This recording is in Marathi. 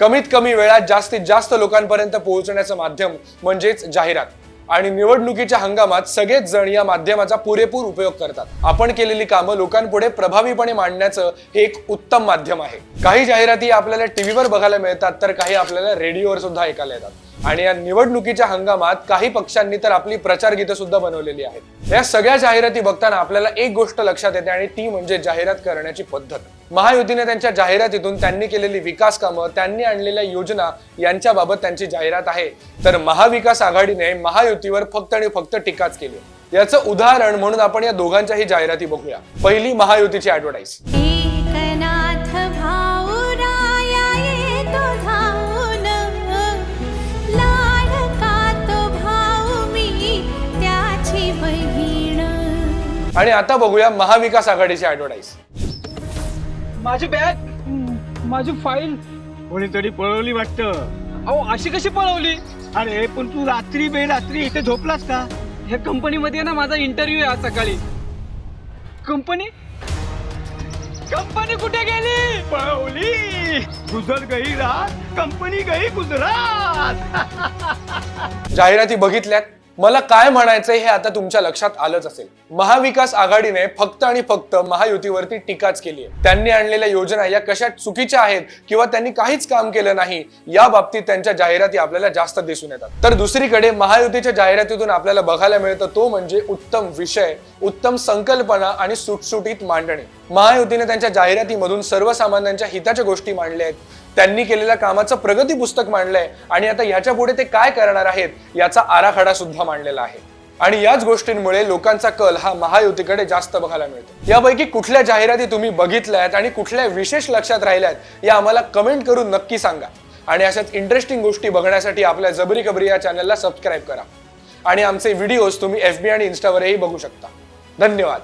कमीत कमी वेळात जास्तीत जास्त लोकांपर्यंत पोहोचण्याचं माध्यम म्हणजेच जाहिरात. आणि निवडणुकीच्या हंगामात सगळेच जण या माध्यमाचा पुरेपूर उपयोग करतात. आपण केलेली कामं लोकांपुढे प्रभावीपणे मांडण्याचं हे एक उत्तम माध्यम आहे. काही जाहिराती आपल्याला टीव्हीवर बघायला मिळतात तर काही आपल्याला रेडिओवर सुद्धा ऐकायला येतात. आणि या निवडणुकीच्या हंगामात काही पक्षांनी तर आपली प्रचार गीतं सुद्धा बनवलेली आहेत. या सगळ्या जाहिराती बघताना आपल्याला एक गोष्ट लक्षात येते आणि ती म्हणजे जाहिरात करण्याची पद्धत. महायुतीने त्यांच्या जाहिरातीतून त्यांनी केलेली विकास कामं त्यांनी आणलेल्या योजना यांच्याबाबत त्यांची जाहिरात आहे. तर महाविकास आघाडीने महायुतीवर फक्त आणि फक्त टीकाच केली. याचं उदाहरण म्हणून आपण या दोघांच्याही जाहिराती बघूया. पहिली महायुतीची ऍडव्हर्टाईज आणि आता बघूया महाविकास आघाडीची ऍडव्हर्टाईज माझी बॅग? माझी फाईल. कोणीतरी पळवली वाटतं. अहो अशी कशी पळवली? अरे पण तू रात्री बेरात्री इथे झोपलास का? ह्या कंपनीमध्ये ना माझा इंटरव्ह्यू आहे आज सकाळी. कंपनी? कंपनी कुठे गेली? पळवली. गुजर गई रात कंपनी गई गुजरात. जाहिराती बघितल्यात. मला काय म्हणायचंय हे आता तुमच्या लक्षात आलंच असेल. महाविकास आघाडीने फक्त आणि फक्त महायुतीवरती टीकाच केली आहे. त्यांनी आणलेल्या योजना या कशा चुकीच्या आहेत किंवा त्यांनी काहीच काम केलं नाही या बाबतीत त्यांच्या जाहिराती आपल्याला जास्त दिसून येतात. तर दुसरीकडे महायुतीच्या जाहिरातीतून आपल्याला बघायला मिळतं तो म्हणजे उत्तम विषय उत्तम संकल्पना आणि सुटसुटीत मांडणी. महायुतीने त्यांच्या जाहिरातीमधून सर्वसामान्यांच्या हिताच्या गोष्टी मांडल्या आहेत. त्यांनी केलेल्या कामाचं प्रगती पुस्तक मांडलंय. आणि आता याच्यापुढे ते काय करणार आहेत याचा आराखडा सुद्धा मांडलेला आहे. आणि याच गोष्टींमुळे लोकांचा कल हा महायुतीकडे जास्त बघायला मिळतो. यापैकी कुठल्या जाहिराती तुम्ही बघितल्यात आणि कुठल्या विशेष लक्षात राहिल्यात या आम्हाला कमेंट करून नक्की सांगा. आणि अशाच इंटरेस्टिंग गोष्टी बघण्यासाठी आपल्या जबरी खबरी या चॅनलला सबस्क्राईब करा. आणि आमचे व्हिडिओज तुम्ही एफ बी आणि इन्स्टावरही बघू शकता. धन्यवाद.